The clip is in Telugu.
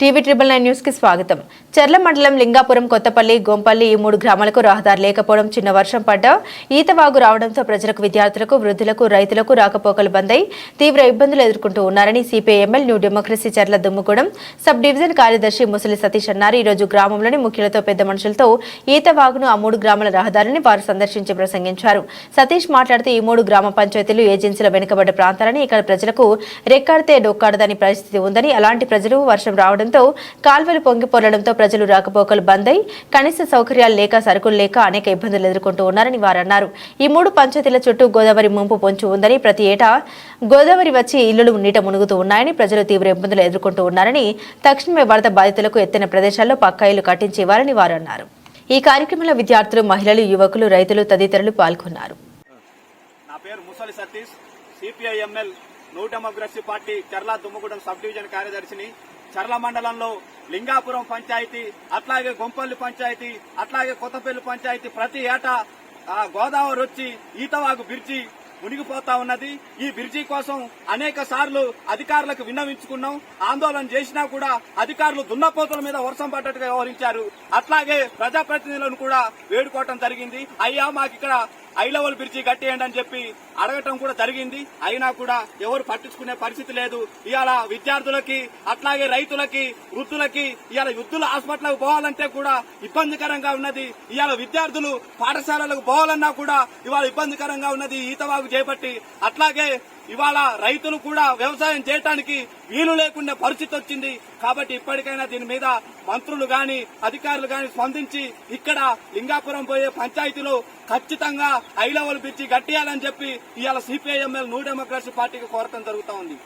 టీవీ ట్రిపుల్ నైన్ న్యూస్కి స్వాగతం. చర్ల మండలం లింగాపురం కొత్తపల్లి గోంపల్లి ఈ మూడు గ్రామాలకు రహదారి లేకపోవడం చిన్న వర్షం పడ్డా ఈతవాగు రావడంతో ప్రజలకు విద్యార్థులకు వృద్ధులకు రైతులకు రాకపోకలు బంద్ అయి తీవ్ర ఇబ్బందులు ఎదుర్కొంటూ ఉన్నారని సిపిఐఎంఎల్ న్యూ డెమోక్రసీ చెర్ల దుమ్ముగూడెం సబ్ డివిజన్ కార్యదర్శి ముసలి సతీష్ అన్నారు. ఈ రోజు గ్రామంలోని ముఖ్యులతో పెద్ద మనుషులతో ఈతవాగును ఆ మూడు గ్రామాల రహదారిని వారు సందర్శించి ప్రసంగించారు. సతీష్ మాట్లాడుతూ ఈ మూడు గ్రామ పంచాయతీలు ఏజెన్సీల వెనుకబడ్డ ప్రాంతాలని ఇక్కడ ప్రజలకు రెక్కాడితే డొక్కాడదని పరిస్థితి ఉందని అలాంటి ప్రజలు వర్షం రావడం రావడంతో కాల్వలు పొంగిపోరడంతో ప్రజలు రాకపోకలు బంద్ అయి కనీస సౌకర్యాలు లేక సరుకులు లేక అనేక ఇబ్బందులు ఎదుర్కొంటూ ఉన్నారని వారు అన్నారు ఈ మూడు పంచాయతీల చుట్టూ గోదావరి ముంపు పొంచి ఉందని ప్రతి ఏటా గోదావరి వచ్చి ఇల్లులు నీట మునుగుతూ ఉన్నాయని ప్రజలు తీవ్ర ఇబ్బందులు ఎదుర్కొంటూ ఉన్నారని తక్షణమే వరద బాధితులకు ఎత్తైన ప్రదేశాల్లో పక్కా ఇల్లు కట్టించి ఇవ్వాలని వారు అన్నారు ఈ కార్యక్రమంలో విద్యార్థులు మహిళలు యువకులు రైతులు తదితరులు పాల్గొన్నారు. నా పేరు Musali Satish. CPIML New Democracy party Charla Dummugudem sub division కార్యదర్శిని. Charla మండలంలో లింగాపురం పంచాయతీ అట్లాగే గొంపల్లి పంచాయతీ అట్లాగే కొత్తపల్లి పంచాయతీ ప్రతి ఏటా గోదావరి వచ్చి ఈతవాగు బ్రిడ్జి మునిగిపోతా ఉన్నది. ఈ బ్రిడ్జి కోసం అనేక సార్లు అధికారులకు విన్నవించుకున్నాం. ఆందోళన చేసినా కూడా అధికారులు దున్నపోతుల మీద వర్షం పడ్డట్టుగా వ్యవహరించారు. అట్లాగే ప్రజాప్రతినిధులను కూడా వేడుకోవటం జరిగింది. అయ్యా మాకు ఇక్కడ హై లెవెల్ బ్రిడ్జి కట్టేయండి అని చెప్పి అడగటం కూడా జరిగింది. అయినా కూడా ఎవరు పట్టించుకునే పరిస్థితి లేదు. ఇవాళ విద్యార్థులకి అట్లాగే రైతులకి వృద్ధులకి ఇవాళ వృద్ధుల హాస్పిటల్కి పోవాలంటే కూడా ఇబ్బందికరంగా ఉన్నది. ఇవాళ విద్యార్థులు పాఠశాలలకు పోవాలన్నా కూడా ఇవాళ ఇబ్బందికరంగా ఉన్నది. ఈతవాగు చేపట్టి అట్లాగే ఇవాళ రైతులు కూడా వ్యవసాయం చేయడానికి వీలు లేకుండా పరిస్థితి వచ్చింది. కాబట్టి ఇప్పటికైనా దీని మీద మంత్రులు గాని అధికారులు గాని స్పందించి ఇక్కడ లింగాపురం పోయే పంచాయతీలో ఖచ్చితంగా ఐ లెవెల్ పిచ్చి గట్టియాలని చెప్పి ఇవాళ సిపిఐఎంఎల్ న్యూ డెమోక్రసీ పార్టీకి కోరటం జరుగుతూ ఉంది.